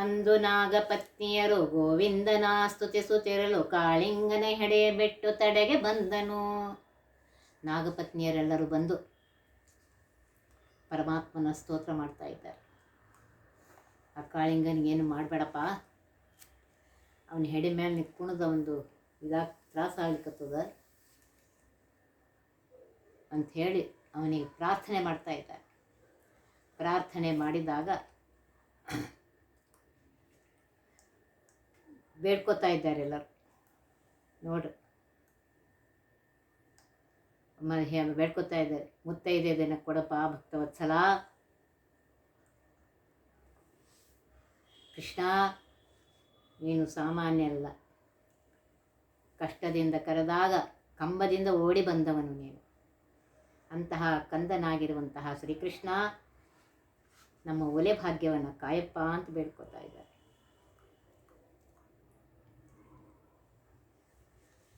ಅಂದು ನಾಗಪತ್ನಿಯರು ಗೋವಿಂದನ ಸ್ತುತಿಸುತ್ತಿರಲು ಕಾಳಿಂಗನ ಹೆಡೆ ಬೆಟ್ಟು ತಡೆಗೆ ಬಂದನು. ನಾಗಪತ್ನಿಯರೆಲ್ಲರೂ ಬಂದು ಪರಮಾತ್ಮನ ಸ್ತೋತ್ರ ಮಾಡ್ತಾ ಇದ್ದಾರೆ. ಆ ಕಾಳಿಂಗನಿಗೇನು ಮಾಡಬೇಡಪ್ಪ? ಅವನ ಹೆಡೆ ಮೇಲೆ ನಿಂತ್ಕೊಳದ ಒಂದು ಇದಾಗ ತ್ರಾಸ ಆಗ್ಲಿಕ್ಕತ್ತದ ಅಂಥೇಳಿ ಅವನಿಗೆ ಪ್ರಾರ್ಥನೆ ಮಾಡ್ತಾ ಇದ್ದಾರೆ. ಪ್ರಾರ್ಥನೆ ಮಾಡಿದಾಗ ಬೇಡ್ಕೋತಾ ಇದ್ದಾರೆ ಎಲ್ಲರು. ನೋಡ್ರಿ ಮ- ಹೇ- ಬೇಡ್ಕೋತಾ ಇದ್ದಾರೆ. ಮುತ್ತೈದೆದನ್ನ ಕೊಡಪ್ಪ ಭಕ್ತವತ್ಸಲ ಕೃಷ್ಣ, ನೀನು ಸಾಮಾನ್ಯ ಅಲ್ಲ. ಕಷ್ಟದಿಂದ ಕರೆದಾಗ ಕಂಬದಿಂದ ಓಡಿ ಬಂದವನು ನೀನು. ಅಂತಹ ಕಂದನಾಗಿರುವಂತಹ ಶ್ರೀಕೃಷ್ಣ ನಮ್ಮ ಒಲೆ ಭಾಗ್ಯವನ್ನು ಕಾಯಪ್ಪ ಅಂತ ಬೇಡ್ಕೋತಾ ಇದ್ದಾರೆ.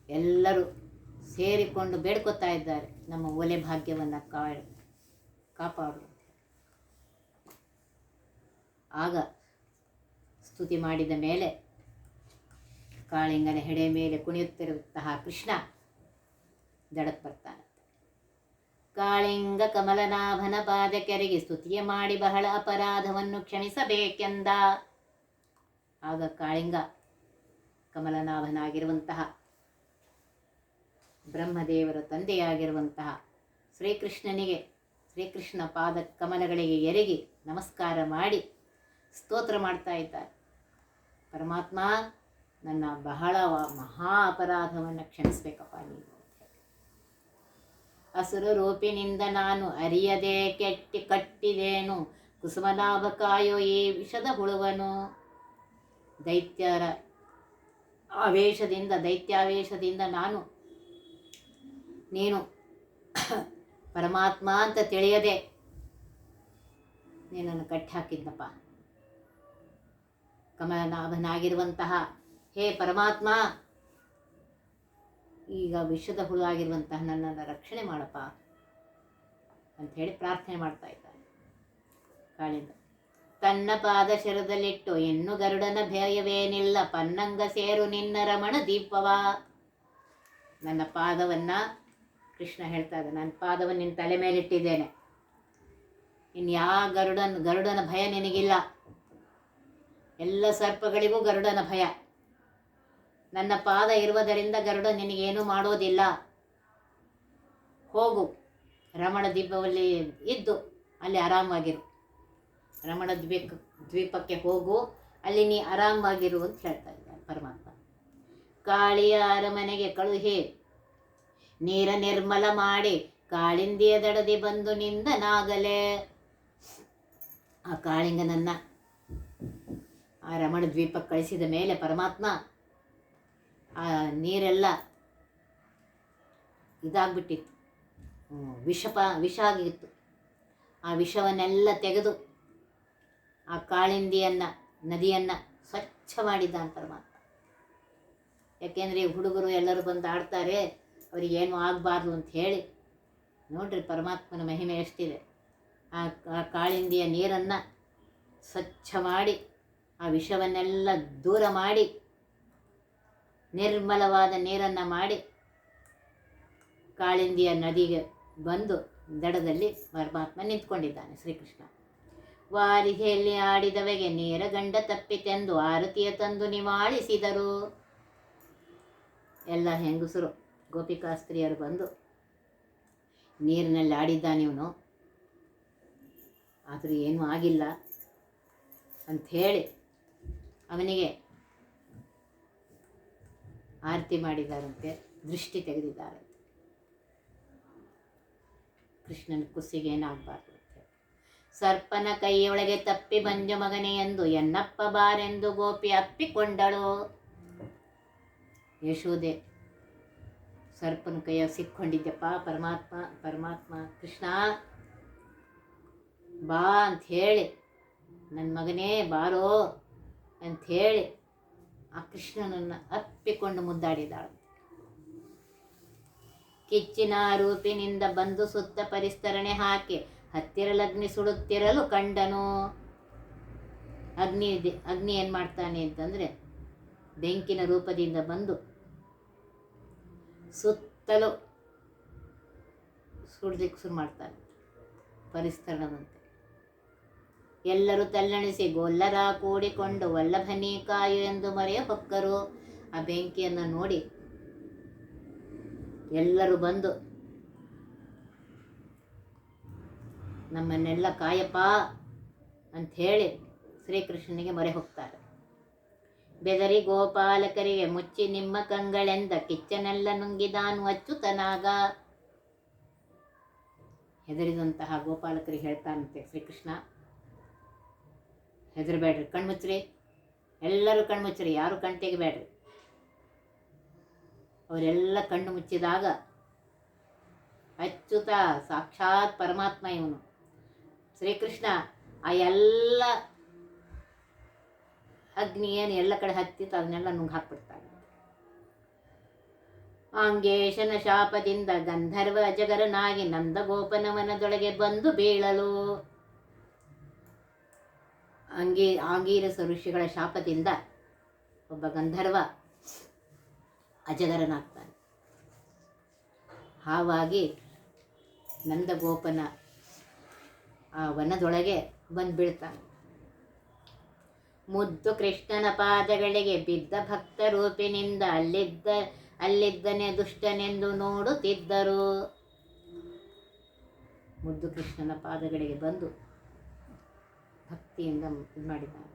ಎಲ್ಲರೂ ಸೇರಿಕೊಂಡು ಬೇಡ್ಕೋತಾ ಇದ್ದಾರೆ. ನಮ್ಮ ಒಲೆ ಭಾಗ್ಯವನ್ನು ಕಾಪಾಡು. ಆಗ ಸ್ತುತಿ ಮಾಡಿದ ಮೇಲೆ ಕಾಳಿಂಗನ ಹೆಡೆ ಮೇಲೆ ಕುಣಿಯುತ್ತಿರುವಂತಹ ಕೃಷ್ಣ ದಡಕ್ಕೆ ಬರ್ತಾನೆ. ಕಾಳಿಂಗ ಕಮಲನಾಭನ ಪಾದಕೆರೆಗೆ ಸ್ತುತಿಯ ಮಾಡಿ ಬಹಳ ಅಪರಾಧವನ್ನು ಕ್ಷಮಿಸಬೇಕೆಂದ ಆಗ ಕಾಳಿಂಗ ಕಮಲನಾಭನಾಗಿರುವಂತಹ ಬ್ರಹ್ಮದೇವರ ತಂದೆಯಾಗಿರುವಂತಹ ಶ್ರೀಕೃಷ್ಣನಿಗೆ, ಶ್ರೀಕೃಷ್ಣ ಪಾದ ಕಮಲಗಳಿಗೆ ಎರಗಿ ನಮಸ್ಕಾರ ಮಾಡಿ ಸ್ತೋತ್ರ ಮಾಡ್ತಾ ಇದ್ದಾರೆ. ಪರಮಾತ್ಮ, ನನ್ನ ಬಹಳ ಮಹಾ ಅಪರಾಧವನ್ನು ಕ್ಷಮಿಸ್ಬೇಕಪ್ಪ ನೀನು ಹಸುರು ರೂಪಿನಿಂದ ನಾನು ಅರಿಯದೆ ಕೆಟ್ಟಿ ಕಟ್ಟಿದೇನು ಕುಸುಮನಾಭ ಕಾಯೋ ಈ ವಿಷದ ಹುಳುವನು. ದೈತ್ಯರ ಆವೇಶದಿಂದ, ದೈತ್ಯಾವೇಶದಿಂದ ನಾನು ನೀನು ಪರಮಾತ್ಮ ಅಂತ ತಿಳಿಯದೆ ನೀನನ್ನು ಕಟ್ಟಿ ಹಾಕಿದ್ದಪ್ಪ ಕಮಲನಾಭನಾಗಿರುವಂತಹ ಹೇ ಪರಮಾತ್ಮ, ಈಗ ವಿಶ್ವದ ಹುಳು ಆಗಿರುವಂತಹ ನನ್ನನ್ನು ರಕ್ಷಣೆ ಮಾಡಪ್ಪ ಅಂತ ಹೇಳಿ ಪ್ರಾರ್ಥನೆ ಮಾಡ್ತಾ ಇದ್ದಾನೆ ಕಾಳಿಂದ. ತನ್ನ ಪಾದ ಶರದಲ್ಲಿಟ್ಟು, ಇನ್ನು ಗರುಡನ ಭಯವೇನಿಲ್ಲ, ಪನ್ನಂಗ ಸೇರು ನಿನ್ನ ರಮಣ ದೀಪವ. ನನ್ನ ಪಾದವನ್ನು ಕೃಷ್ಣ ಹೇಳ್ತಾ ಇದ್ದ ನನ್ನ ಪಾದವನ್ನು ನಿನ್ನ ತಲೆ ಮೇಲಿಟ್ಟಿದ್ದೇನೆ. ಇನ್ನು ಯಾವ ಗರುಡನ ಗರುಡನ ಭಯ ನಿನಗಿಲ್ಲ. ಎಲ್ಲ ಸರ್ಪಗಳಿಗೂ ಗರುಡನ ಭಯ. ನನ್ನ ಪಾದ ಇರುವುದರಿಂದ ಗರುಡ ನಿನಗೇನು ಮಾಡೋದಿಲ್ಲ. ಹೋಗು, ರಮಣ ದ್ವೀಪದಲ್ಲಿ ಇದ್ದು ಅಲ್ಲಿ ಆರಾಮಾಗಿರು ರಮಣ ದ್ವೀಪ, ದ್ವೀಪಕ್ಕೆ ಹೋಗು, ಅಲ್ಲಿ ನೀ ಆರಾಮವಾಗಿರು ಅಂತ ಹೇಳ್ತಾ ಇದ್ದಾನೆ ಪರಮಾತ್ಮ. ಕಾಳಿಯ ಅರಮನೆಗೆ ಕಳುಹಿ. ನೀರ ನಿರ್ಮಲ ಮಾಡಿ ಕಾಳಿಂದಿಯ ದಡದಿ ಬಂದು ನಿಂದನಾಗಲೇ. ಆ ಕಾಳಿಂಗನನ್ನ ಆ ರಮಣ ದ್ವೀಪಕ್ಕೆ ಕಳಿಸಿದ ಮೇಲೆ ಪರಮಾತ್ಮ ಆ ನೀರೆಲ್ಲ ಇದಾಗ್ಬಿಟ್ಟಿತ್ತು. ವಿಷಪ, ವಿಷ ಆಗಿತ್ತು. ಆ ವಿಷವನ್ನೆಲ್ಲ ತೆಗೆದು ಆ ಕಾಳಿಂದಿಯನ್ನು, ನದಿಯನ್ನು ಸ್ವಚ್ಛ ಮಾಡಿದ್ದಾನೆ ಪರಮಾತ್ಮ. ಯಾಕೆಂದರೆ ಹುಡುಗರು ಎಲ್ಲರೂ ಬಂದು ಆಡ್ತಾರೆ. ಅವರಿಗೇನು ಆಗಬಾರ್ದು ಅಂತ ಹೇಳಿ, ನೋಡ್ರಿ ಪರಮಾತ್ಮನ ಮಹಿಮೆ ಎಷ್ಟಿದೆ. ಆ ಆ ಕಾಳಿಂದಿಯ ನೀರನ್ನು ಸ್ವಚ್ಛ ಮಾಡಿ, ಆ ವಿಷವನ್ನೆಲ್ಲ ದೂರ ಮಾಡಿ, ನಿರ್ಮಲವಾದ ನೀರನ್ನು ಮಾಡಿ, ಕಾಳಿಂದಿಯ ನದಿಗೆ ಬಂದು ದಡದಲ್ಲಿ ಪರಮಾತ್ಮ ನಿಂತ್ಕೊಂಡಿದ್ದಾನೆ ಶ್ರೀಕೃಷ್ಣ. ವಾರಿಗೆಯಲ್ಲಿ ಆಡಿದವೆಗೆ ನೀರ ಗಂಡ ತಪ್ಪಿತೆಂದು ಆರತಿಯ ತಂದು ನಿವಾಳಿಸಿದರು. ಎಲ್ಲ ಹೆಂಗಸರು ಗೋಪಿಕಾಸ್ತ್ರೀಯರು ಬಂದು ನೀರಿನಲ್ಲಿ ಆಡಿದ್ದಾನೆ ಇವನು. ಆದರೂ ಏನೂ ಆಗಿಲ್ಲ ಅಂಥೇಳಿ ಅವನಿಗೆ ಆರತಿ ಮಾಡಿದಾರಂತೆ ದೃಷ್ಟಿ ತೆಗೆದಿದ್ದಾರೆ. ಕೃಷ್ಣನ ಕುಸಿಗೆ ಏನಾಗಬಾರ್ದು ಅಂತ ಸರ್ಪನ ಕೈಯೊಳಗೆ ತಪ್ಪಿ ಬಂಜು ಮಗನೇ ಎಂದು ಎನ್ನಪ್ಪ ಬಾರೆಂದು ಗೋಪಿ ಅಪ್ಪಿಕೊಂಡಳು. ಯಶೋದೆ ಸರ್ಪನ ಕೈಯ ಸಿಕ್ಕೊಂಡಿದ್ದೆಪ್ಪ ಪರಮಾತ್ಮ ಪರಮಾತ್ಮ ಕೃಷ್ಣ, ಬಾ ಅಂತ ಹೇಳಿ ನನ್ನ ಮಗನೇ ಬಾರೋ ಅಂತ ಹೇಳಿ ಆ ಕೃಷ್ಣನನ್ನು ಅಪ್ಪಿಕೊಂಡು ಮುದ್ದಾಡಿದಾಳು ಕಿಚ್ಚಿನ ರೂಪಿನಿಂದ ಬಂದು ಸುತ್ತ ಪರಿಸ್ತರಣೆ ಹಾಕಿ ಹತ್ತಿರಲಗ್ನಿ ಸುಡುತ್ತಿರಲು ಕಂಡನು. ಅಗ್ನಿ ಅಗ್ನಿ ಏನು ಮಾಡ್ತಾನೆ ಅಂತಂದರೆ ಬೆಂಕಿನ ರೂಪದಿಂದ ಬಂದು ಸುತ್ತಲೂ ಸುಡ್ಲಿಕ್ಕೆ ಶುರು ಮಾಡ್ತಾರೆ. ಪರಿಸ್ತರಣದಂತೆ ಎಲ್ಲರೂ ತಲ್ಲಣಿಸಿ ಗೊಲ್ಲರ ಕೂಡಿಕೊಂಡು ವಲ್ಲಭನಿ ಕಾಯು ಎಂದು ಮರೆಯ ಹೊಕ್ಕರು ಆ ಬೆಂಕಿಯನ್ನು ನೋಡಿ ಎಲ್ಲರೂ ಬಂದು ನಮ್ಮನ್ನೆಲ್ಲ ಕಾಯಪ್ಪ ಅಂತ ಹೇಳಿ ಶ್ರೀಕೃಷ್ಣನಿಗೆ ಮೊರೆ ಹೋಗ್ತಾರೆ. ಬೆದರಿ ಗೋಪಾಲಕರಿಗೆ ಮುಚ್ಚಿ ನಿಮ್ಮ ಕಂಗಳೆಂದ ಕಿಚ್ಚನೆಲ್ಲ ನುಂಗಿದಾನು ಅಚ್ಚುತನಾಗ ಹೆದರಿದಂತಹ ಗೋಪಾಲಕರಿಗೆ ಹೇಳ್ತಾನಂತೆ ಶ್ರೀಕೃಷ್ಣ, ಹೆದರಬೇಡ್ರಿ, ಕಣ್ಮುಚ್ಚ್ರಿ, ಎಲ್ಲರೂ ಕಣ್ಮುಚ್ಚ್ರಿ, ಯಾರು ಕಣ್ ತೆಗಿಬೇಡ್ರಿ. ಅವರೆಲ್ಲ ಕಣ್ಣು ಮುಚ್ಚಿದಾಗ ಅಚ್ಚುತ ಸಾಕ್ಷಾತ್ ಪರಮಾತ್ಮ ಇವನು. ಶ್ರೀಕೃಷ್ಣ, ಆ ಎಲ್ಲ ಅಗ್ನಿ ಏನು ಎಲ್ಲ ಕಡೆ ಹತ್ತಿತ್ತು, ಅದನ್ನೆಲ್ಲ ನುಂಗ್ ಹಾಕ್ಬಿಡ್ತಾರೆ. ಆಂಗೇಶನ ಶಾಪದಿಂದ ಗಂಧರ್ವ ಅಜಗರನಾಗಿ ನಂದ ಗೋಪನವನದೊಳಗೆ ಬಂದು ಬೀಳಲು. ಅಂಗೀ ಆಂಗೀರಸ ಋಷಿಗಳ ಶಾಪದಿಂದ ಒಬ್ಬ ಗಂಧರ್ವ ಅಜಗರನಾಗ್ತಾನೆ. ಹಾವಾಗಿ ನಂದಗೋಪನ ಆ ವನದೊಳಗೆ ಬಂದು ಬೀಳ್ತಾನೆ ಮುದ್ದು ಕೃಷ್ಣನ ಪಾದಗಳಿಗೆ ಬಿದ್ದ ಭಕ್ತ ರೂಪಿನಿಂದ ಅಲ್ಲಿದ್ದ, ಅಲ್ಲಿದ್ದನೆ ದುಷ್ಟನೆಂದು ನೋಡುತ್ತಿದ್ದರು. ಮುದ್ದು ಕೃಷ್ಣನ ಪಾದಗಳಿಗೆ ಬಂದು ಭಕ್ತಿಯಿಂದ ಇದು ಮಾಡಿದ್ದಾನೆ.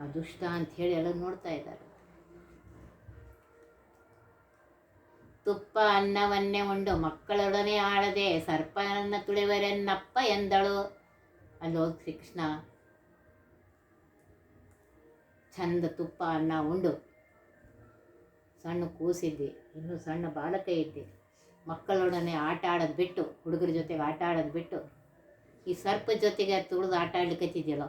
ಆ ದುಷ್ಟ ಅಂತ ಹೇಳಿ ಎಲ್ಲ ನೋಡ್ತಾ ಇದ್ದಾರೆ. ತುಪ್ಪ ಅನ್ನವನ್ನೇ ಉಂಡು ಮಕ್ಕಳೊಡನೆ ಆಳದೆ ಸರ್ಪನನ್ನ ತುಳಿವರೆನ್ನಪ್ಪ ಎಂದಳು. ಅಲ್ಲೋ ಶ್ರೀಕೃಷ್ಣ ಚಂದ ತುಪ್ಪ ಅನ್ನ ಉಂಡು. ಸಣ್ಣ ಕೂಸಿದ್ದೆ, ಇನ್ನೂ ಸಣ್ಣ ಬಾಲಕ ಇದ್ದೆ. ಮಕ್ಕಳೊಡನೆ ಆಟ ಆಡೋದು ಬಿಟ್ಟು, ಹುಡುಗರ ಜೊತೆಗೆ ಆಟ ಆಡೋದು ಬಿಟ್ಟು, ಈ ಸರ್ಪ ಜೊತೆಗೆ ತುಳಿದು ಆಟ ಆಡ್ಲಿಕ್ಕತ್ತಿದ್ಯಲ್ಲ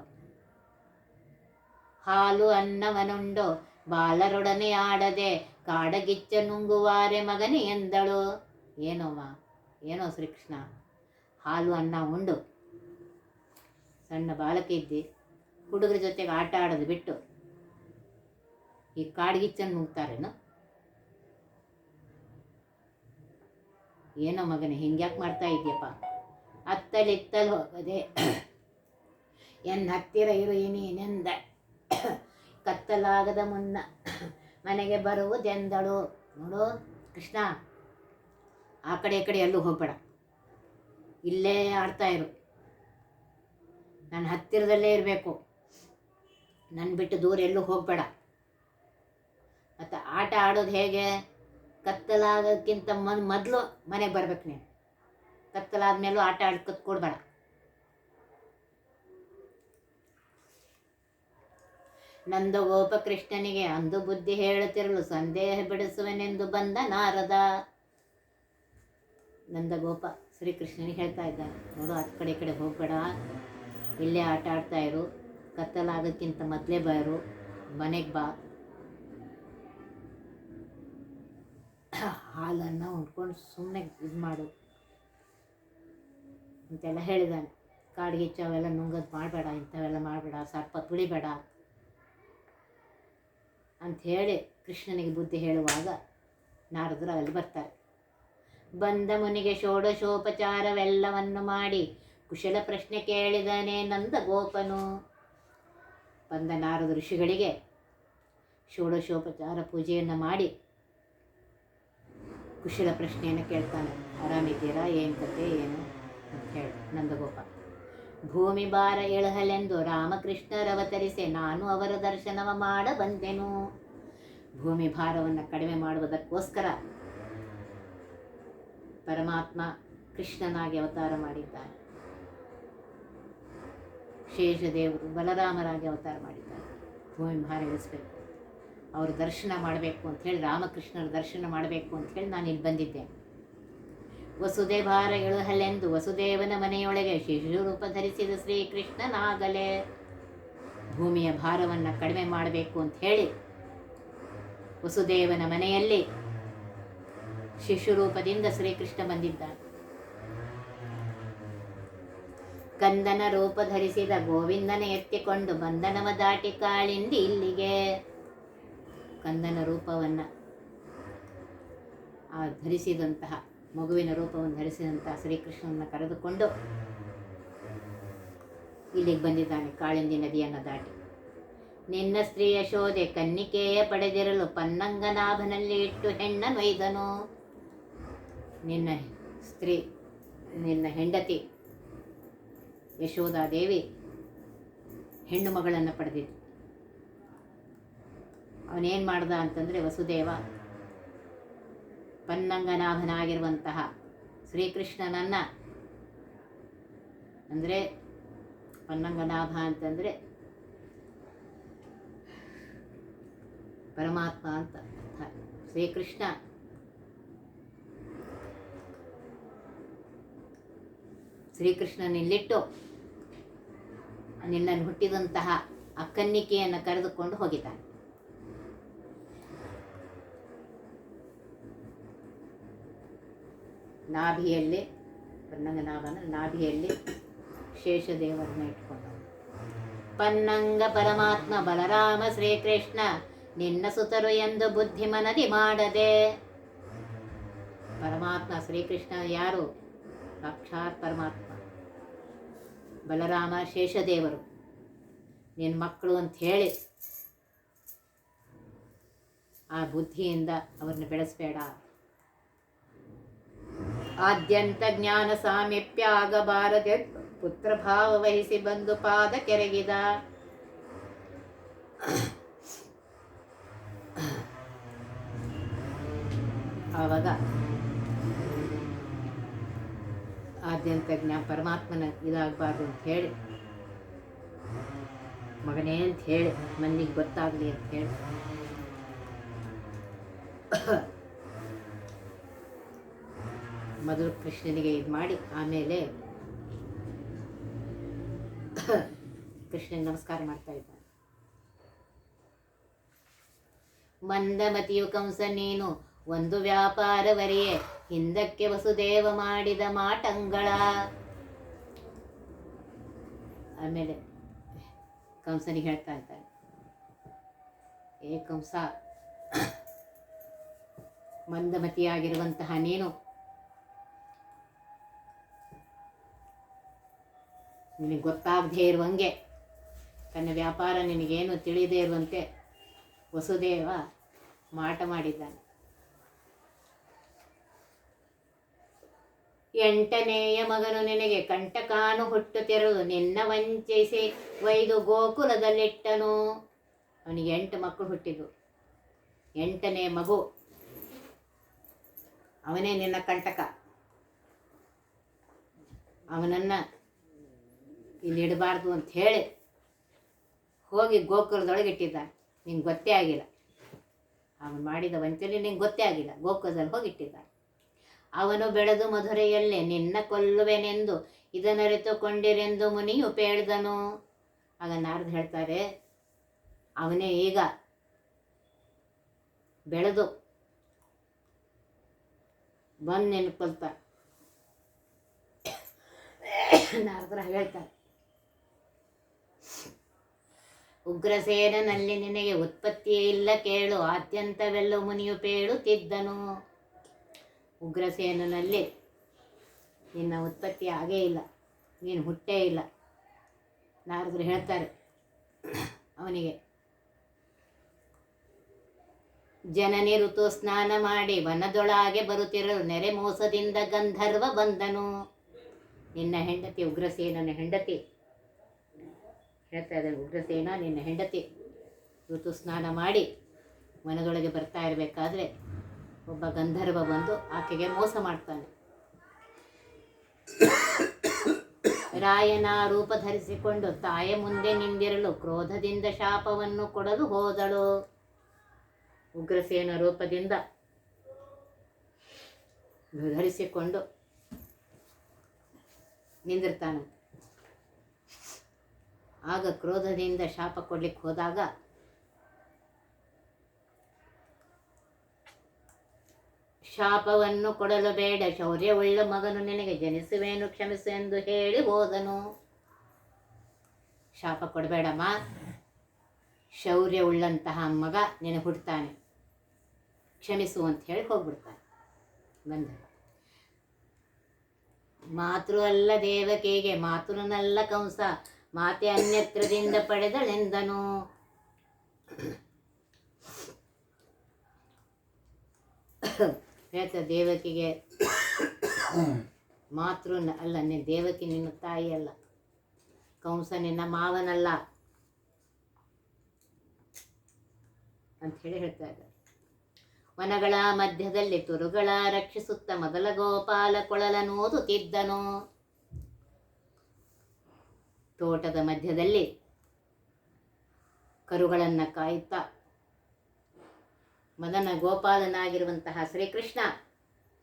ಹಾಲು ಅನ್ನವನುಂಡು, ಬಾಲರೊಡನೆ ಆಡದೆ, ಕಾಡಗಿಚ್ಚ ನುಂಗುವಾರೆ ಮಗನೇ ಎಂದಳು. ಏನೋಮ್ಮ ಏನೋ ಶ್ರೀಕೃಷ್ಣ. ಹಾಲು ಅನ್ನ ಉಂಡು. ಸಣ್ಣ ಬಾಲಕ ಇದ್ದೆ. ಹುಡುಗರ ಜೊತೆಗೆ ಆಟ ಆಡೋದು ಬಿಟ್ಟು ಈ ಕಾಡ್ಗಿಚ್ಚನ್ನು ನುಂಗ್ತಾರೇನು? ಏನೋ ಮಗನೇ, ಹಿಂಗ್ಯಾಕೆ ಮಾಡ್ತಾ ಇದೆಯಪ್ಪ? ಇತ್ತಲ್ಲಿ ಹೋಗದೆ. ಎನ್ನ ಹತ್ತಿರ ಇರು ಏನೇನೆಂದ ಕತ್ತಲಾಗದ ಮುನ್ನ ಮನೆಗೆ ಬರುವುದೆಂದಳು? ನೋಡು ಕೃಷ್ಣ, ಆ ಕಡೆ ಈ ಕಡೆ ಎಲ್ಲೂ ಹೋಗ್ಬೇಡ. ಇಲ್ಲೇ ಆಡ್ತಾ ಇರು. ನನ್ನ ಹತ್ತಿರದಲ್ಲೇ ಇರಬೇಕು. ನನ್ನ ಬಿಟ್ಟು ದೂರ ಎಲ್ಲೂ ಹೋಗಬೇಡ. ಮತ್ತು ಆಟ ಆಡೋದು ಹೇಗೆ? ಕತ್ತಲಾಗೋಕ್ಕಿಂತ ಮೊದ್ ಮೊದಲು ಮನೆಗೆ ಬರ್ಬೇಕು ನೀನು. ಕತ್ತಲಾದ ಮೇಲೂ ಆಟ ಆಡ್ಕೊತ್ ಕೊಡಬೇಡ ನಂದು ಗೋಪಕೃಷ್ಣನಿಗೆ ಅಂದು ಬುದ್ಧಿ ಹೇಳುತ್ತಿರಲು ಸಂದೇಹ ಬಿಡಿಸುವನೆಂದು ಬಂದ ನಾರದ. ನಂದಗೋಪ ಶ್ರೀಕೃಷ್ಣನಿಗೆ ಹೇಳ್ತಾ ಇದ್ದ ನೋಡು ಆ ಕಡೆ ಕಡೆ ಹೋಗಬೇಡ. ಇಲ್ಲೇ ಆಟ ಆಡ್ತಾ ಇರು. ಕತ್ತಲಾಗೋಕ್ಕಿಂತ ಮೊದಲೇ ಬಾರು ಮನೆಗೆ ಬಾ. ಹಾಲನ್ನು ಉಂಡ್ಕೊಂಡು ಸುಮ್ಮನೆ ಇದು ಮಾಡು. ಅಂತೆಲ್ಲ ಹೇಳಿದಾನೆ. ಕಾಡ್ಗಿಚ್ಚು ಅವೆಲ್ಲ ನುಂಗೋದು ಮಾಡಬೇಡ, ಇಂಥವೆಲ್ಲ ಮಾಡಬೇಡ, ಸರ್ಪ ತುಳಿಬೇಡ. ಹೇಳಿ ಕೃಷ್ಣನಿಗೆ ಬುದ್ಧಿ ಹೇಳುವಾಗ ನಾರದರು ಅಲ್ಲಿ ಬರ್ತಾರೆ. ಬಂದ ಮುನಿಗೆ ಷೋಡಶೋಪಚಾರವೆಲ್ಲವನ್ನು ಮಾಡಿ ಕುಶಲ ಪ್ರಶ್ನೆ ಕೇಳಿದನೇ ನಂದ ಗೋಪನು ಬಂದ ನಾರದ ಋಷಿಗಳಿಗೆ ಷೋಡಶೋಪಚಾರ ಪೂಜೆಯನ್ನು ಮಾಡಿ ಕುಶಲ ಪ್ರಶ್ನೆಯನ್ನು ಕೇಳ್ತಾನೆ. ಆರಾಮಿದ್ದೀರಾ? ಏನು ಕತೆ ಏನು? ಅಂತ ನಂದಗೋಪ. ಭೂಮಿ ಭಾರ ಇಳಹಲೆಂದು ರಾಮಕೃಷ್ಣರವತರಿಸಿ ನಾನು ಅವರ ದರ್ಶನವ ಮಾಡ ಬಂದೆನು. ಭೂಮಿ ಭಾರವನ್ನು ಕಡಿಮೆ ಮಾಡುವುದಕ್ಕೋಸ್ಕರ ಪರಮಾತ್ಮ ಕೃಷ್ಣನಾಗಿ ಅವತಾರ ಮಾಡಿದ್ದಾನೆ. ಶೇಷದೇವರು ಬಲರಾಮರಾಗಿ ಅವತಾರ ಮಾಡಿದ್ದಾರೆ. ಭೂಮಿ ಭಾರ ಇಳಿಸ್ಬೇಕು. ಅವ್ರ ದರ್ಶನ ಮಾಡಬೇಕು ಅಂಥೇಳಿ ರಾಮಕೃಷ್ಣರ ದರ್ಶನ ಮಾಡಬೇಕು ಅಂಥೇಳಿ ನಾನು ಇಲ್ಲಿ ಬಂದಿದ್ದೆ. ವಸುದೇವಾರ ಎಳುಹಲೆಂದು ವಸುದೇವನ ಮನೆಯೊಳಗೆ ಶಿಶು ರೂಪ ಧರಿಸಿದ ಶ್ರೀಕೃಷ್ಣನಾಗಲೇ ಭೂಮಿಯ ಭಾರವನ್ನು ಕಡಿಮೆ ಮಾಡಬೇಕು ಅಂತ ಹೇಳಿ ವಸುದೇವನ ಮನೆಯಲ್ಲಿ ಶಿಶು ರೂಪದಿಂದ ಶ್ರೀಕೃಷ್ಣ ಬಂದಿದ್ದಾನೆ. ಕಂದನ ರೂಪ ಧರಿಸಿದ ಗೋವಿಂದನ ಎತ್ತಿಕೊಂಡು ಬಂಧನವ ದಾಟಿ ಕಾಳಿಂದಿ ಇಲ್ಲಿಗೆ. ಕಂದನ ರೂಪವನ್ನು ಆ ಧರಿಸಿದಂತಹ, ಮಗುವಿನ ರೂಪವನ್ನು ಧರಿಸಿದಂತಹ ಶ್ರೀಕೃಷ್ಣನನ್ನು ಕರೆದುಕೊಂಡು ಇಲ್ಲಿಗೆ ಬಂದಿದ್ದಾನೆ ಕಾಳಿಂದಿ ನದಿಯನ್ನು ದಾಟಿ. ನಿನ್ನ ಸ್ತ್ರೀಯ ಶೋಧೆ ಕನ್ನಿಕೆಯೇ ಪಡೆದಿರಲು ಪನ್ನಂಗನಾಭನಲ್ಲಿ ಇಟ್ಟು ಹೆಣ್ಣ ನೊಯ್ದನು ನಿನ್ನ ಸ್ತ್ರೀ, ನಿನ್ನ ಹೆಂಡತಿ ಯಶೋಧಾದೇವಿ ಹೆಣ್ಣು ಮಗಳನ್ನು ಪಡೆದಿದ್ದು. ಅವನೇನು ಮಾಡ್ದ ಅಂತಂದರೆ ವಸುದೇವ ಪನ್ನಂಗನಾಭನಾಗಿರುವಂತಹ ಶ್ರೀಕೃಷ್ಣನನ್ನು, ಅಂದರೆ ಪನ್ನಂಗನಾಭ ಅಂತಂದರೆ ಪರಮಾತ್ಮ ಅಂತ ಶ್ರೀಕೃಷ್ಣ ಶ್ರೀಕೃಷ್ಣನಿಲ್ಲಿಟ್ಟು ನಿನ್ನನ್ನು ಹುಟ್ಟಿದಂತಹ ಅಕ್ಕನ್ನಿಕೆಯನ್ನು ಕರೆದುಕೊಂಡು ಹೋಗಿದ್ದಾನೆ. ನಾಭಿಯಲ್ಲಿ, ಪನ್ನಂಗನಾಭನ ನಾಭಿಯಲ್ಲಿ ಶೇಷದೇವರನ್ನ ಇಟ್ಕೊಂಡು ಪನ್ನಂಗ ಪರಮಾತ್ಮ ಬಲರಾಮ ಶ್ರೀಕೃಷ್ಣ, ನಿನ್ನ ಸುತರು ಎಂದು ಬುದ್ಧಿ ಮನದಿ ಮಾಡದೆ. ಪರಮಾತ್ಮ ಶ್ರೀಕೃಷ್ಣ ಯಾರು? ಸಾಕ್ಷಾತ್ ಪರಮಾತ್ಮ. ಬಲರಾಮ ಶೇಷದೇವರು ನಿನ್ನ ಮಕ್ಕಳು ಅಂತ ಹೇಳಿ ಆ ಬುದ್ಧಿಯಿಂದ ಅವ್ರನ್ನ ಬೆಳೆಸಬೇಡ. ಆದ್ಯಂತ ಜ್ಞಾನ ಸಾಮೀಪ್ಯ ಆಗಬಾರದೆ ಪುತ್ರ ಭಾವ ವಹಿಸಿ ಬಂದು ಪಾದ ಕೆರಗಿದ. ಆವಾಗ ಆದ್ಯಂತ ಜ್ಞಾನ ಪರಮಾತ್ಮನ ಇದಾಗಬಾರ್ದು ಅಂತ ಹೇಳಿ. ಮಗನೇ ಅಂತ ಹೇಳಿ ಮಂದಿಗೆ ಗೊತ್ತಾಗಲಿ ಅಂತ ಹೇಳಿ. ಮೊದಲು ಕೃಷ್ಣನಿಗೆ ಇದು ಮಾಡಿ, ಆಮೇಲೆ ಕೃಷ್ಣನಿಗೆ ನಮಸ್ಕಾರ ಮಾಡ್ತಾ ಇದ್ದ ಮಂದಮತಿಯು ಕಂಸ ನೀನು, ಒಂದು ವ್ಯಾಪಾರವರಿಯೇ. ಹಿಂದಕ್ಕೆ ವಸುದೇವ ಮಾಡಿದ ಮಾಟಂಗಳ ಆಮೇಲೆ ಕಂಸನಿಗೆ ಹೇಳ್ತಾ ಇದ್ದಾನೆ ಏ ಕಂಸ, ಮಂದಮತಿಯಾಗಿರುವಂತಹ ನೀನು, ನಿನಗೆ ಗೊತ್ತಾಗದೇ ಇರುವಂಗೆ, ತನ್ನ ವ್ಯಾಪಾರ ನಿನಗೇನು ತಿಳಿದೇ ಇರುವಂತೆ ವಸುದೇವ ಮಾಟ ಮಾಡಿದ್ದಾನೆ. ಎಂಟನೆಯ ಮಗನು ನಿನಗೆ ಕಂಟಕಾನು ಹುಟ್ಟುತ್ತಿರಲು ನಿನ್ನ ವಂಚಿಸಿ ಒಯ್ದು ಗೋಕುಲದಲ್ಲಿಟ್ಟನು. ಅವನಿಗೆ ಎಂಟು ಮಕ್ಕಳು ಹುಟ್ಟಿದ್ರು ಎಂಟನೇ ಮಗು, ಅವನೇ ನಿನ್ನ ಕಂಟಕ. ಅವನನ್ನು ಇಲ್ಲಿ ಇಡಬಾರ್ದು ಅಂತ ಹೇಳಿ ಹೋಗಿ ಗೋಕುಲದೊಳಗೆ ಇಟ್ಟಿದ್ದಾನೆ. ನಿಂಗೆ ಗೊತ್ತೇ ಆಗಿಲ್ಲ. ಅವನು ಮಾಡಿದ ವಂಚನೆ ನಿಂಗೆ ಗೊತ್ತೇ ಆಗಿಲ್ಲ. ಗೋಕುಲದಲ್ಲಿ ಹೋಗಿ ಇಟ್ಟಿದ್ದಾನೆ. ಅವನು ಬೆಳೆದು ಮಧುರೆಯಲ್ಲಿ, ನಿನ್ನ ಕೊಲ್ಲುವೆನೆಂದು ಇದನ್ನರಿತುಕೊಂಡಿರೆಂದು ಮುನಿಯು ಪೇಳ್ದನು. ಆಗ ನಾರದ್ ಹೇಳ್ತಾರೆ, ಅವನೇ ಈಗ ಬೆಳೆದು ಬಂದು ನೆನ್ಕೊಳ್ತ. ನಾರದ್ರ ಹೇಳ್ತಾರೆ ಉಗ್ರಸೇನಲ್ಲಿ ನಿನಗೆ ಉತ್ಪತ್ತಿಯೇ ಇಲ್ಲ ಕೇಳು, ಆದ್ಯಂತವೆಲ್ಲ ಮುನಿಯು ಪೇಳುತ್ತಿದ್ದನು. ಉಗ್ರಸೇನಲ್ಲಿ ನಿನ್ನ ಉತ್ಪತ್ತಿ ಆಗೇ ಇಲ್ಲ, ನೀನು ಹುಟ್ಟೇ ಇಲ್ಲ. ನಾರದ್ರು ಹೇಳ್ತಾರೆ, ಅವನಿಗೆ, ಜನನಿ ಋತು ಸ್ನಾನ ಮಾಡಿ ವನದೊಳಗೆ ಬರುತ್ತಿರಲು ನೆರೆ ಮೋಸದಿಂದ ಗಂಧರ್ವ ಬಂದನು. ನಿನ್ನ ಹೆಂಡತಿ ಉಗ್ರಸೇನನ ಹೆಂಡತಿ. ಹೇಳ್ತಾ ಇದ್ದಾರೆ ಉಗ್ರಸೇನ ನಿನ್ನ ಹೆಂಡತಿ. ಋತು ಸ್ನಾನ ಮಾಡಿ ವನದೊಳಗೆ ಬರ್ತಾ ಇರಬೇಕಾದ್ರೆ ಒಬ್ಬ ಗಂಧರ್ವ ಬಂದು ಆಕೆಗೆ ಮೋಸ ಮಾಡ್ತಾನೆ. ರಾಯನ ರೂಪ ಧರಿಸಿಕೊಂಡು ತಾಯ ಮುಂದೆ ನಿಂದಿರಲು ಕ್ರೋಧದಿಂದ ಶಾಪವನ್ನು ಕೊಡಲು ಹೋದಳು. ಉಗ್ರಸೇನ ರೂಪದಿಂದ ಧರಿಸಿಕೊಂಡು ನಿಂದಿರ್ತಾನೆ. ಆಗ ಕ್ರೋಧದಿಂದ ಶಾಪ ಕೊಡ್ಲಿಕ್ಕೆ ಹೋದಾಗ ಶಾಪವನ್ನು ಕೊಡಲು ಬೇಡ. ಶೌರ್ಯವುಳ್ಳ ಮಗನು ನಿನಗೆ ಜನಿಸುವೇನು ಕ್ಷಮಿಸು ಎಂದು ಹೇಳಿ ಹೋದನು. ಶಾಪ ಕೊಡಬೇಡಮ್ಮ. ಶೌರ್ಯವುಳ್ಳಂತಹ ಮಗ ನಿನಗೆ ಹುಡ್ತಾನೆ. ಕ್ಷಮಿಸು ಅಂತ ಹೇಳಿ ಹೋಗ್ಬಿಡ್ತಾನೆ. ಬಂದ ಮಾತೃ ಅಲ್ಲ ದೇವಕಿಗೆ, ಮಾತೃನಲ್ಲ ಕಂಸ. ಮಾತೆ ಅನ್ಯತ್ರದಿಂದ ಪಡೆದಳೆಂದನು. ಹೇಳ್ತ ದೇವಕಿಗೆ ಮಾತೃ ಅಲ್ಲ ನೀನು ದೇವಕಿ ನಿನ್ನ ತಾಯಿ ಅಲ್ಲ. ಕಂಸ ನಿನ್ನ ಮಾವನಲ್ಲ. ಅಂತ ಹೇಳಿ ಹೇಳ್ತಾ ಇದ್ದಾರೆ. ವನಗಳ ಮಧ್ಯದಲ್ಲಿ ತುರುಗಳ ರಕ್ಷಿಸುತ್ತ ಮೊದಲ ಗೋಪಾಲ ಕೊಳಲನೂದುತ್ತಿದ್ದನು ತೋಟದ ಮಧ್ಯದಲ್ಲಿ ಕರುಗಳನ್ನು ಕಾಯುತ್ತಾ ಮದನ ಗೋಪಾಲನಾಗಿರುವಂತಹ ಶ್ರೀಕೃಷ್ಣ.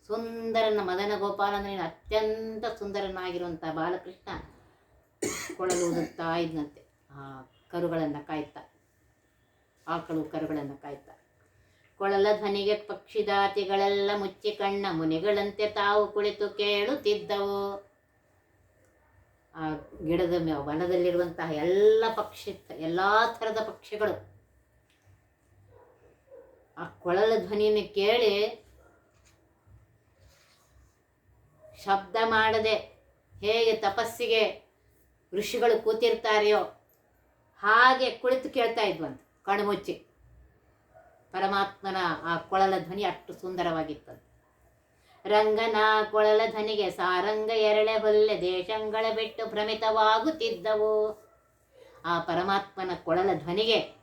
ಸುಂದರನ ಮದನ ಗೋಪಾಲ ಅಂದರೆ ಅತ್ಯಂತ ಸುಂದರನಾಗಿರುವಂತಹ ಬಾಲಕೃಷ್ಣ ಕೊಳಲು ಓದುತ್ತಾ ಇದ್ದಂತೆ ಆ ಕರುಗಳನ್ನು ಕಾಯ್ತಾ ಆಕಳು ಕರುಗಳನ್ನು ಕಾಯ್ತಾ. ಕೊಳಲ ಧ್ವನಿಗೆ ಪಕ್ಷಿದಾತಿಗಳೆಲ್ಲ ಮುಚ್ಚಿ ಕಣ್ಣ ಮುನಿಗಳಂತೆ ತಾವು ಕುಳಿತು ಕೇಳುತ್ತಿದ್ದವು. ಆ ಗಿಡದ ವನದಲ್ಲಿರುವಂತಹ ಎಲ್ಲ ಪಕ್ಷಿ, ಎಲ್ಲ ಥರದ ಪಕ್ಷಿಗಳು ಆ ಕೊಳಲ ಧ್ವನಿಯನ್ನು ಕೇಳಿ ಶಬ್ದ ಮಾಡದೆ ಹೇಗೆ ತಪಸ್ಸಿಗೆ ಋಷಿಗಳು ಕೂತಿರ್ತಾರೆಯೋ ಹಾಗೆ ಕುಳಿತು ಕೇಳ್ತಾ ಇದ್ವಂತ, ಕಣ್ಮುಚ್ಚಿ. ಪರಮಾತ್ಮನ ಆ ಕೊಳಲ ಧ್ವನಿ ಅಷ್ಟು ಸುಂದರವಾಗಿತ್ತು ರಂಗನ ಕೊಳಲ ಧ್ವನಿಗೆ ಸಾರಂಗ ಎರಳೆ ಹೊಲ್ಲೆ ದೇಶಂಗಳ ಬಿಟ್ಟು ಭ್ರಮಿತವಾಗುತ್ತಿದ್ದವು. ಆ ಪರಮಾತ್ಮನ ಕೊಳಲ ಧ್ವನಿಗೆ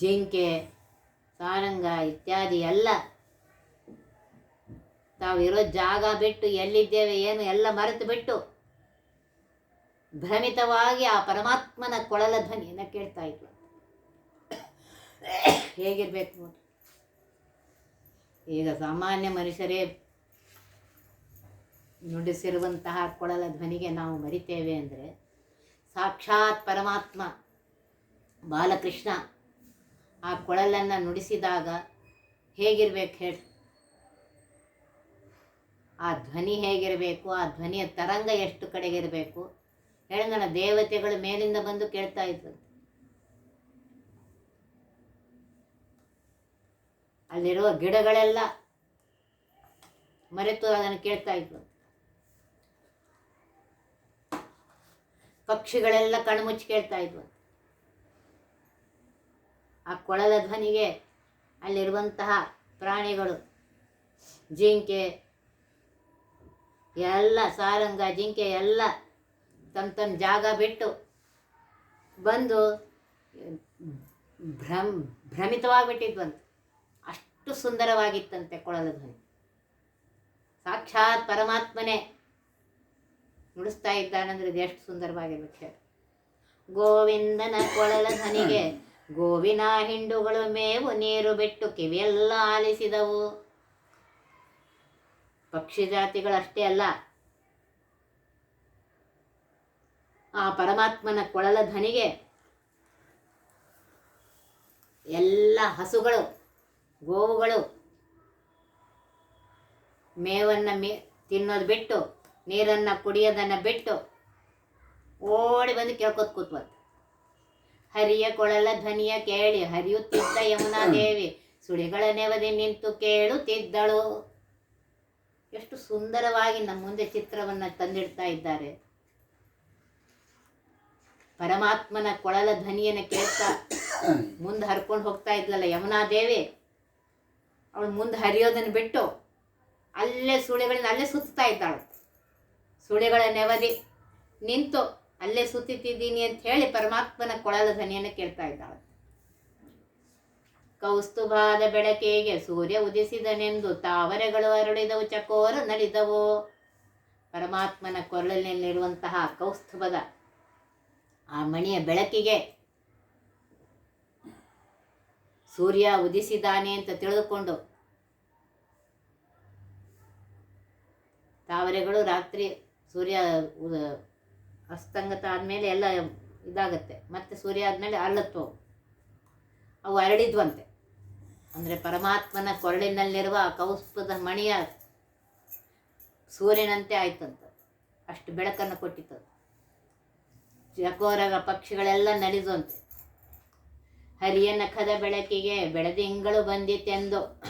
ಜಿಂಕೆ, ಸಾರಂಗ ಇತ್ಯಾದಿ ಎಲ್ಲ ತಾವಿರೋ ಜಾಗ ಬಿಟ್ಟು ಎಲ್ಲಿದ್ದೇವೆ ಏನು ಎಲ್ಲ ಮರೆತು ಬಿಟ್ಟು ಭ್ರಮಿತವಾಗಿ ಆ ಪರಮಾತ್ಮನ ಕೊಳಲ ಧ್ವನಿಯನ್ನು ಕೇಳ್ತಾ ಇದ್ರು ಹೇಗಿರ್ಬೇಕು ನೋಡಿ. ಈಗ ಸಾಮಾನ್ಯ ಮನುಷ್ಯರೇ ನುಡಿಸಿರುವಂತಹ ಕೊಳಲ ಧ್ವನಿಗೆ ನಾವು ಮರಿತೇವೆ ಅಂದರೆ ಸಾಕ್ಷಾತ್ ಪರಮಾತ್ಮ ಬಾಲಕೃಷ್ಣ ಆ ಕೊಳಲನ್ನು ನುಡಿಸಿದಾಗ ಹೇಗಿರ್ಬೇಕು ಹೇಳಿ. ಆ ಧ್ವನಿ ಹೇಗಿರಬೇಕು, ಆ ಧ್ವನಿಯ ತರಂಗ ಎಷ್ಟು ಕಡೆಗಿರಬೇಕು? ಹೇಳಿದ ದೇವತೆಗಳು ಮೇಲಿಂದ ಬಂದು ಕೇಳ್ತಾ ಇದ್ದರು ಅಲ್ಲಿರುವ ಗಿಡಗಳೆಲ್ಲ ಮರೆತು ಅದನ್ನು ಕೇಳ್ತಾ ಇದ್ರು. ಪಕ್ಷಿಗಳೆಲ್ಲ ಕಣ್ಮುಚ್ಚಿ ಕೇಳ್ತಾ ಇದ್ವು ಆ ಕೊಳದ ಧ್ವನಿಗೆ ಅಲ್ಲಿರುವಂತಹ ಪ್ರಾಣಿಗಳು. ಜಿಂಕೆ, ಎಲ್ಲ ಸಾರಂಗ, ಜಿಂಕೆ ಎಲ್ಲ ತಮ್ಮ ತಮ್ಮ ಜಾಗ ಬಿಟ್ಟು ಬಂದು ಭ್ರಮ್ ಭ್ರಮಿತವಾಗಿಬಿಟ್ಟಿದ್ವಂತೆ ಅಷ್ಟು ಸುಂದರವಾಗಿತ್ತಂತೆ ಕೊಳಲ ಧ್ವನಿ. ಸಾಕ್ಷಾತ್ ಪರಮಾತ್ಮನೇ ನುಡಿಸ್ತಾ ಇದ್ದಾನಂದ್ರೆ ಇದು ಎಷ್ಟು ಸುಂದರವಾಗಿರ್ಬೇಕು ಗೋವಿಂದನ ಕೊಳಲ ಧ್ವನಿಗೆ ಗೋವಿನ ಹಿಂಡುಗಳು ಮೇವು ನೀರು ಬಿಟ್ಟು ಕಿವಿಯೆಲ್ಲ ಆಲಿಸಿದವು. ಪಕ್ಷಿ ಜಾತಿಗಳಷ್ಟೇ ಅಲ್ಲ. ಆ ಪರಮಾತ್ಮನ ಕೊಳಲ ಧನಿಗೆ ಎಲ್ಲ ಹಸುಗಳು, ಗೋವುಗಳು ಮೇವನ್ನು ಮೇ, ತಿನ್ನೋದು ಬಿಟ್ಟು, ನೀರನ್ನು ಕುಡಿಯೋದನ್ನು ಬಿಟ್ಟು ಓಡಿ ಬಂದು ಕೇಳ್ಕೊತ ಕೂತ್ವಂತ. ಹರಿಯ ಕೊಳಲ ಧ್ವನಿಯ ಕೇಳಿ ಹರಿಯುತ್ತಿದ್ದ ಯಮುನಾ ದೇವಿ ಸುಳಿಗಳ ನೆವದಿ ನಿಂತು ಕೇಳುತ್ತಿದ್ದಳು. ಎಷ್ಟು ಸುಂದರವಾಗಿ ನಮ್ಮ ಮುಂದೆ ಚಿತ್ರವನ್ನು ತಂದಿಡ್ತಾ ಇದ್ದಾರೆ. ಪರಮಾತ್ಮನ ಕೊಳಲ ಧ್ವನಿಯನ್ನು ಕೇಳ್ತಾ ಮುಂದೆ ಹರ್ಕೊಂಡು ಹೋಗ್ತಾ ಇದ್ಲಲ್ಲ ಯಮುನಾ ದೇವಿ ಅವಳು ಮುಂದೆ ಹರಿಯೋದನ್ನು ಬಿಟ್ಟು ಅಲ್ಲೇ ಸುಳಿಗಳನ್ನ ಅಲ್ಲೇ ಸುತ್ತಾ ಇದ್ದಾಳು. ಸುಳಿಗಳ ನೆವದಿ ನಿಂತು ಅಲ್ಲೇ ಸುತ್ತಿದ್ದೀನಿ ಅಂತ ಹೇಳಿ ಪರಮಾತ್ಮನ ಕೊಳಲ ಧ್ವನಿಯನ್ನು ಕೇಳ್ತಾ ಇದ್ದಾಳೆ. ಕೌಸ್ತುಭಾದ ಬೆಳಕಿಗೆ ಸೂರ್ಯ ಉದಿಸಿದನೆಂದು ತಾವರೆಗಳು ಅರಳಿದವು, ಚಕೋರು ನಲಿದವು. ಪರಮಾತ್ಮನ ಕೊರಳಿನಲ್ಲಿರುವಂತಹ ಕೌಸ್ತುಭದ ಆ ಮಣಿಯ ಬೆಳಕಿಗೆ ಸೂರ್ಯ ಉದಿಸಿದಾನೆ ಅಂತ ತಿಳಿದುಕೊಂಡು ತಾವರೆಗಳು ರಾತ್ರಿ ಸೂರ್ಯ ಅಸ್ತಂಗತ ಆದಮೇಲೆ ಎಲ್ಲ ಇದಾಗತ್ತೆ. ಮತ್ತೆ ಸೂರ್ಯ ಆದಮೇಲೆ ಅರಳತ್ವವು ಅವು. ಅರಳಿದ್ವಂತೆ. ಅಂದರೆ ಪರಮಾತ್ಮನ ಕೊರಳಿನಲ್ಲಿರುವ ಆ ಮಣಿಯ ಸೂರ್ಯನಂತೆ ಆಯ್ತಂತ. ಅಷ್ಟು ಬೆಳಕನ್ನು ಕೊಟ್ಟಿತ್ತು ಚಕೋರಗ ಪಕ್ಷಿಗಳೆಲ್ಲ ನಲಿದುವಂತೆ. ಹರಿಯ ನಖದ ಬೆಳಕಿಗೆ ಬೆಳದಿಂಗಳು ಬಂದಿತೆಂದು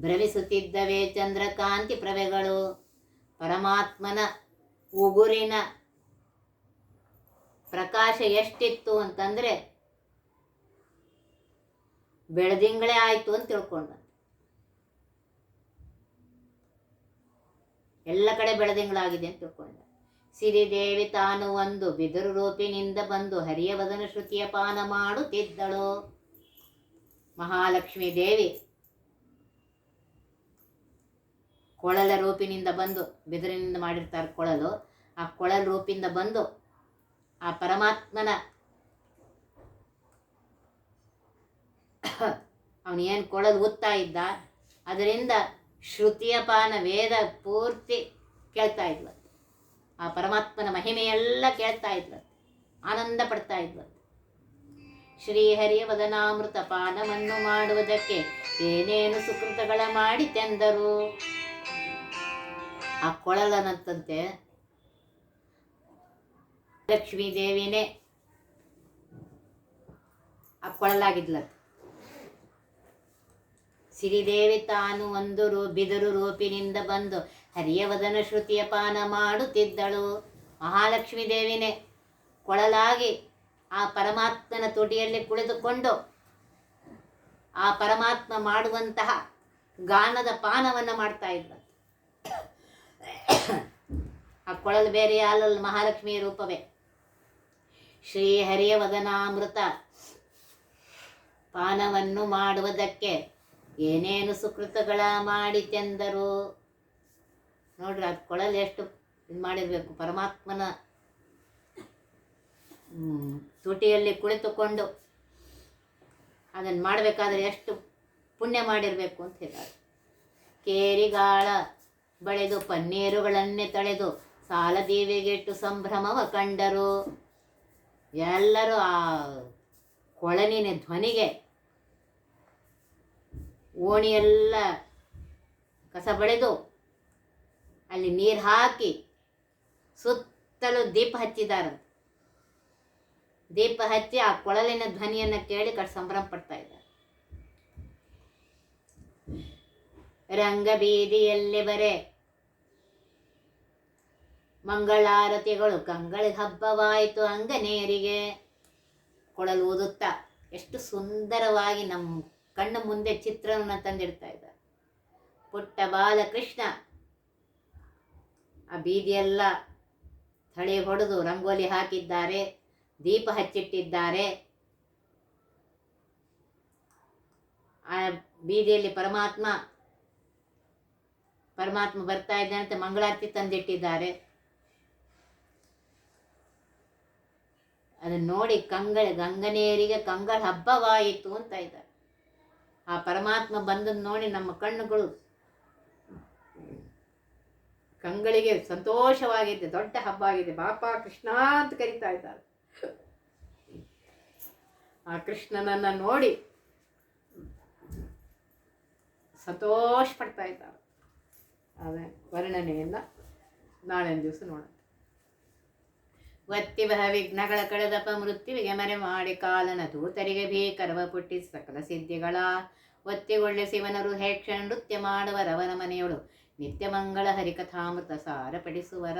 ಭ್ರಮಿಸುತ್ತಿದ್ದವೇ ಚಂದ್ರಕಾಂತಿ ಪ್ರಭೆಗಳು. ಪರಮಾತ್ಮನ ಉಗುರಿನ ಪ್ರಕಾಶ ಎಷ್ಟಿತ್ತು ಅಂತಂದ್ರೆ ಬೆಳದಿಂಗಳೇ ಆಯ್ತು ಅಂತ ತಿಳ್ಕೊಂಡ ಎಲ್ಲ ಕಡೆ ಬೆಳದಿಂಗಳಾಗಿದೆ ಅಂತ ತಿಳ್ಕೊಂಡ ಸಿರಿದೇವಿ ತಾನು ಒಂದು ಬಿದಿರು ರೂಪಿನಿಂದ ಬಂದು ಹರಿಯ ವದನ ಶ್ರುತಿಯ ಪಾನ ಮಾಡುತ್ತಿದ್ದಳು. ಮಹಾಲಕ್ಷ್ಮೀ ದೇವಿ ಕೊಳಲ ರೂಪಿನಿಂದ ಬಂದು ಬಿದಿರಿನಿಂದ ಮಾಡಿರ್ತಾರೆ ಕೊಳಲು. ಆ ಕೊಳಲ ರೂಪಿಂದ ಬಂದು ಆ ಪರಮಾತ್ಮನ ಅವನು ಏನು ಕೊಳಲು ಊದ್ತಾ ಇದ್ದ, ಅದರಿಂದ ಶ್ರುತಿಯ ಪಾನ ವೇದ ಪೂರ್ತಿ ಕೇಳ್ತಾ ಇದ್ಲು. ಆ ಪರಮಾತ್ಮನ ಮಹಿಮೆಯೆಲ್ಲ ಕೇಳ್ತಾ ಇದ್ಲು. ಆನಂದ ಪಡ್ತಾ ಇದ್ಲು. ಶ್ರೀಹರಿಯ ವದನಾಮೃತ ಪಾನವನ್ನು ಮಾಡುವುದಕ್ಕೆ ಏನೇನು ಸುಕೃತಗಳ ಮಾಡಿತೆಂದರು ಆ ಕೊಳಲನಂತಂತೆ. ಲಕ್ಷ್ಮೀ ದೇವಿನೇ. ಆ ಕೊಳಲಾಗಿದ್ಲಂತೆ. ಸಿರಿದೇವಿ ತಾನು ಒಂದು ರೂ, ಬಿದರು ರೂಪಿನಿಂದ ಬಂದು ಹರಿಯವದನ ಶ್ರುತಿಯ ಪಾನ ಮಾಡುತ್ತಿದ್ದಳು. ಮಹಾಲಕ್ಷ್ಮೀ ದೇವಿನೇ, ಕೊಳಲಾಗಿ ಆ ಪರಮಾತ್ಮನ ತುಟಿಯಲ್ಲಿ ಕುಳಿತುಕೊಂಡು ಆ ಪರಮಾತ್ಮ ಮಾಡುವಂತಹ ಗಾನದ ಪಾನವನ್ನು ಮಾಡ್ತಾ ಇದ್ದ ಆ ಕೊಳಲು ಬೇರೆ ಅಲ್ಲಲ್ಲ ಮಹಾಲಕ್ಷ್ಮಿಯ ರೂಪವೇ. ಶ್ರೀಹರಿಯ ವದನಾಮೃತ ಪಾನವನ್ನು ಮಾಡುವುದಕ್ಕೆ ಏನೇನು ಸುಕೃತಗಳ ಮಾಡಿತೆಂದರು ನೋಡ್ರಿ ಅದು ಕೊಳಲು ಎಷ್ಟು ಇದು ಮಾಡಿರಬೇಕು. ಪರಮಾತ್ಮನ ತುಟಿಯಲ್ಲಿ ಕುಳಿತುಕೊಂಡು ಅದನ್ನು ಮಾಡಬೇಕಾದ್ರೆ ಎಷ್ಟು ಪುಣ್ಯ ಮಾಡಿರಬೇಕು ಅಂತ ಹೇಳಿದ್ದಾರೆ ಕೇರಿಗಾಳ. ಬಳೆದು ಪನ್ನೀರುಗಳನ್ನೇ ತಳೆದು ಸಾಲ ದೇವಿಗೆಟ್ಟು ಸಂಭ್ರಮವ ಕಂಡರು. ಎಲ್ಲರೂ ಆ ಕೊಳನಿನ ಧ್ವನಿಗೆ ಓಣಿಯೆಲ್ಲ ಕಸ ಬಳೆದು ಅಲ್ಲಿ ನೀರು ಹಾಕಿ ಸುತ್ತಲೂ ದೀಪ ಹಚ್ಚಿದ್ದಾರೆ ದೀಪ ಹಚ್ಚಿ ಆ ಕೊಳಲಿನ ಧ್ವನಿಯನ್ನು ಕೇಳಿ ಕಡೆ ಸಂಭ್ರಮ ಪಡ್ತಾ ಇದ್ದಾರೆ. ರಂಗಬೀದಿಯಲ್ಲಿ ಬರೆ ಮಂಗಳಾರತಿಗಳು ಕಂಗಳ ಹಬ್ಬವಾಯಿತು ಅಂಗನೇರಿಗೆ. ಕೊಳಲು ಓದುತ್ತಾ ಎಷ್ಟು ಸುಂದರವಾಗಿ ನಮ್ಮ ಕಣ್ಣ ಮುಂದೆ ಚಿತ್ರವನ್ನು ತಂದಿಡ್ತಾ ಇದ್ದ ಪುಟ್ಟ ಬಾಲಕೃಷ್ಣ, ಆ ಬೀದಿಯೆಲ್ಲ ಥಳಿ ಹೊಡೆದು ರಂಗೋಲಿ ಹಾಕಿದ್ದಾರೆ, ದೀಪ ಹಚ್ಚಿಟ್ಟಿದ್ದಾರೆ. ಆ ಬೀದಿಯಲ್ಲಿ ಪರಮಾತ್ಮ ಪರಮಾತ್ಮ ಬರ್ತಾ ಇದ್ದಾನೆ ಅಂತ ಮಂಗಳಾರತಿ ತಂದಿಟ್ಟಿದ್ದಾರೆ. ಅದನ್ನು ನೋಡಿ ಕಂಗಳ ಗಂಗನೇರಿಗೆ ಕಂಗಳ ಹಬ್ಬವಾಯಿತು ಅಂತ ಇದ್ದಾರೆ. ಆ ಪರಮಾತ್ಮ ಬಂದದ್ದು ನೋಡಿ ನಮ್ಮ ಕಣ್ಣುಗಳು ಕಂಗಳಿಗೆ ಸಂತೋಷವಾಗಿದೆ, ದೊಡ್ಡ ಹಬ್ಬ ಆಗಿದೆ. ಬಾಪ ಕೃಷ್ಣ ಅಂತ ಕರಿತಾ ಇದ್ದಾರೆ. ಆ ಕೃಷ್ಣನನ್ನ ನೋಡಿ ಸಂತೋಷ ಪಡ್ತಾ ಇದ್ದಾರೆ. ವರ್ಣನೆಯನ್ನ ನಾಳಿನ ದಿವಸ ನೋಡೋಣ. ವತ್ತಿ ಬಹ ವಿಘ್ನಗಳ ಕಳೆದಪ ಮೃತ್ಯುವಿಗೆ ಮರೆ ಮಾಡಿ ಕಾಲನ ದೂತರಿಗೆ ಭೀಕರವ ಪುಟ್ಟಿ ಸಕಲ ಸಿದ್ಧಿಗಳ. ಒತ್ತಿಗೊಳ್ಳೆ ಶಿವನರು ಹೇಕ್ಷ ನೃತ್ಯ ಮಾಡುವರವನ ಮನೆಯೊಳು ನಿತ್ಯ ಮಂಗಳ ಹರಿಕಥಾಮೃತ ಸಾರ ಪಡಿಸುವರ